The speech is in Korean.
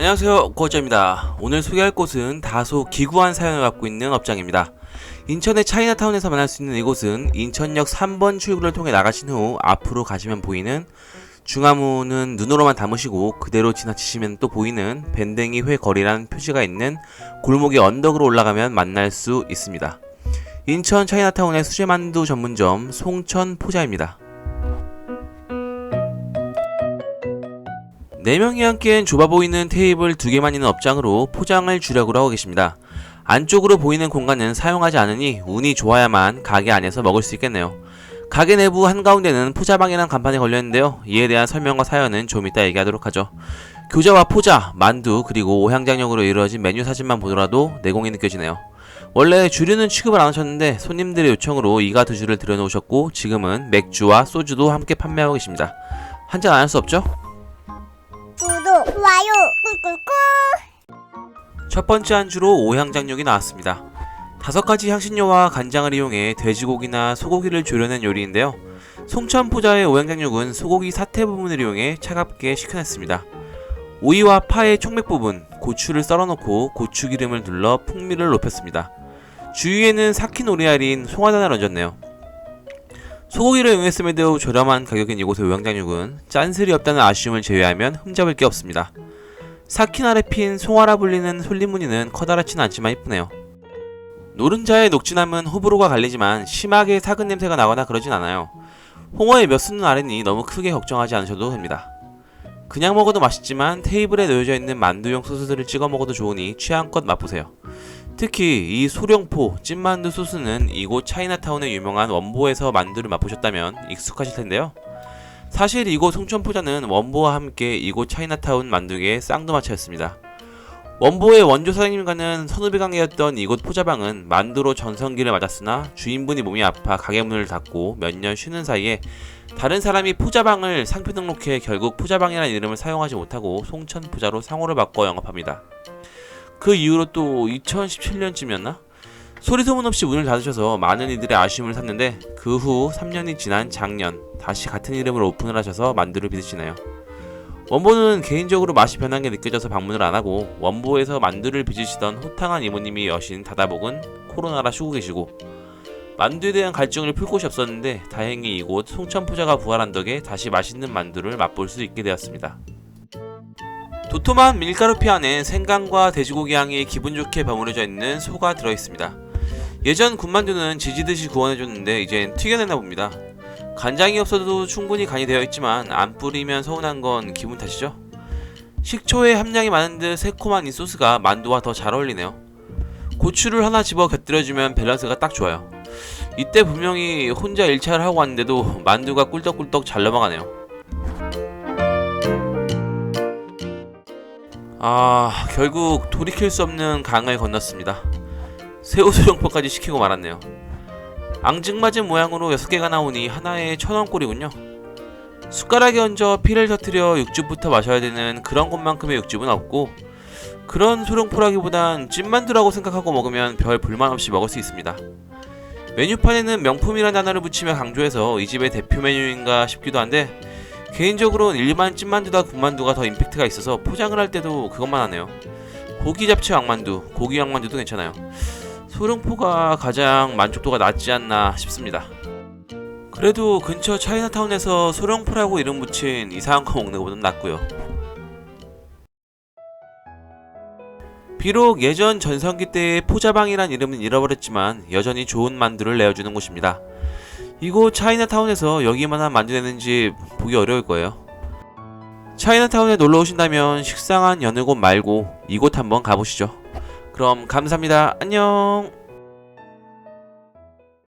안녕하세요. 고어입니다. 오늘 소개할 곳은 다소 기구한 사연을 갖고 있는 업장입니다. 인천의 차이나타운에서 만날 수 있는 이곳은 인천역 3번 출구를 통해 나가신 후 앞으로 가시면 보이는 중화문은 눈으로만 담으시고 그대로 지나치시면 또 보이는 밴댕이 회 거리라는 표시가 있는 골목의 언덕으로 올라가면 만날 수 있습니다. 인천 차이나타운의 수제만두 전문점 송천 포자입니다 4명이 앉기엔 좁아 보이는 테이블 2개만 있는 업장으로 포장을 주려고 하고 계십니다. 안쪽으로 보이는 공간은 사용하지 않으니 운이 좋아야만 가게 안에서 먹을 수 있겠네요. 가게 내부 한가운데는 포자방이라는 간판이 걸려있는데요. 이에 대한 설명과 사연은 좀 이따 얘기하도록 하죠. 교자와 포자, 만두, 그리고 오향장육으로 이루어진 메뉴 사진만 보더라도 내공이 느껴지네요. 원래 주류는 취급을 안 하셨는데 손님들의 요청으로 이가 두 줄을 들여놓으셨고 지금은 맥주와 소주도 함께 판매하고 계십니다. 한 잔 안 할 수 없죠? 좋아요, 꾹꾹꾹. 첫 번째 안주로 오향장육이 나왔습니다. 다섯 가지 향신료와 간장을 이용해 돼지고기나 소고기를 조려낸 요리인데요. 송천포자의 오향장육은 소고기 사태 부분을 이용해 차갑게 식혀냈습니다. 오이와 파의 촉맥 부분, 고추를 썰어놓고 고추기름을 둘러 풍미를 높였습니다. 주위에는 삭힌 오리알인 송화단을 얹었네요. 소고기를 이용했음에도 저렴한 가격인 이곳의 오향장육은 짠슬이 없다는 아쉬움을 제외하면 흠잡을 게 없습니다. 사킨 아래 핀 송화라 불리는 솔잎무늬는 커다랗지는 않지만 이쁘네요. 노른자의 녹진함은 호불호가 갈리지만 심하게 사근 냄새가 나거나 그러진 않아요. 홍어의 몇 수는 아래니 너무 크게 걱정하지 않으셔도 됩니다. 그냥 먹어도 맛있지만 테이블에 놓여져 있는 만두용 소스들을 찍어 먹어도 좋으니 취향껏 맛보세요. 특히 이 소령포 찐만두 소스는 이곳 차이나타운의 유명한 원보에서 만두를 맛보셨다면 익숙하실 텐데요. 사실 이곳 송천포자는 원보와 함께 이곳 차이나타운 만두계의 쌍두마차였습니다. 원보의 원조 사장님과는 선후배 관계였던 이곳 포자방은 만두로 전성기를 맞았으나 주인분이 몸이 아파 가게 문을 닫고 몇 년 쉬는 사이에 다른 사람이 포자방을 상표 등록해 결국 포자방이라는 이름을 사용하지 못하고 송천포자로 상호를 바꿔 영업합니다. 그 이후로 또 2017년쯤이었나? 소리 소문 없이 문을 닫으셔서 많은 이들의 아쉬움을 샀는데 그 후 3년이 지난 작년 다시 같은 이름으로 오픈을 하셔서 만두를 빚으시네요. 원보는 개인적으로 맛이 변한 게 느껴져서 방문을 안 하고 원보에서 만두를 빚으시던 호탕한 이모님이 여신 다다복은 코로나라 쉬고 계시고 만두에 대한 갈증을 풀 곳이 없었는데 다행히 이곳 송천포자가 부활한 덕에 다시 맛있는 만두를 맛볼 수 있게 되었습니다. 도톰한 밀가루 피 안에 생강과 돼지고기 향이 기분 좋게 버무려져 있는 소가 들어있습니다. 예전 군만두는 지지듯이 구워내줬는데 이젠 튀겨내나 봅니다. 간장이 없어도 충분히 간이 되어 있지만 안 뿌리면 서운한 건 기분 탓이죠. 식초의 함량이 많은 듯 새콤한 이 소스가 만두와 더 잘 어울리네요. 고추를 하나 집어 곁들여주면 밸런스가 딱 좋아요. 이때 분명히 혼자 1차를 하고 왔는데도 만두가 꿀떡꿀떡 잘 넘어가네요. 아, 결국 돌이킬 수 없는 강을 건넜습니다. 새우 소룡포까지 시키고 말았네요. 앙증맞은 모양으로 6개가 나오니 하나에 천원꼴이군요. 숟가락에 얹어 피를 터트려 육즙부터 마셔야 되는 그런 것만큼의 육즙은 없고 그런 소룡포라기보단 찐만두라고 생각하고 먹으면 별 불만 없이 먹을 수 있습니다. 메뉴판에는 명품이라는 단어를 붙이며 강조해서 이 집의 대표 메뉴인가 싶기도 한데 개인적으로는 일반 찐만두다 군만두가 더 임팩트가 있어서 포장을 할 때도 그것만 하네요. 고기 잡채 왕만두, 고기 왕만두도 괜찮아요. 소룡포가 가장 만족도가 낮지 않나 싶습니다. 그래도 근처 차이나타운에서 소룡포라고 이름 붙인 이상한 거 먹는 것보단 낫고요. 비록 예전 전성기 때의 포자방이란 이름은 잃어버렸지만 여전히 좋은 만두를 내어주는 곳입니다. 이곳 차이나타운에서 여기만 한 만두 내는 집 보기 어려울 거예요. 차이나타운에 놀러 오신다면 식상한 여느 곳 말고 이곳 한번 가보시죠. 그럼 감사합니다. 안녕.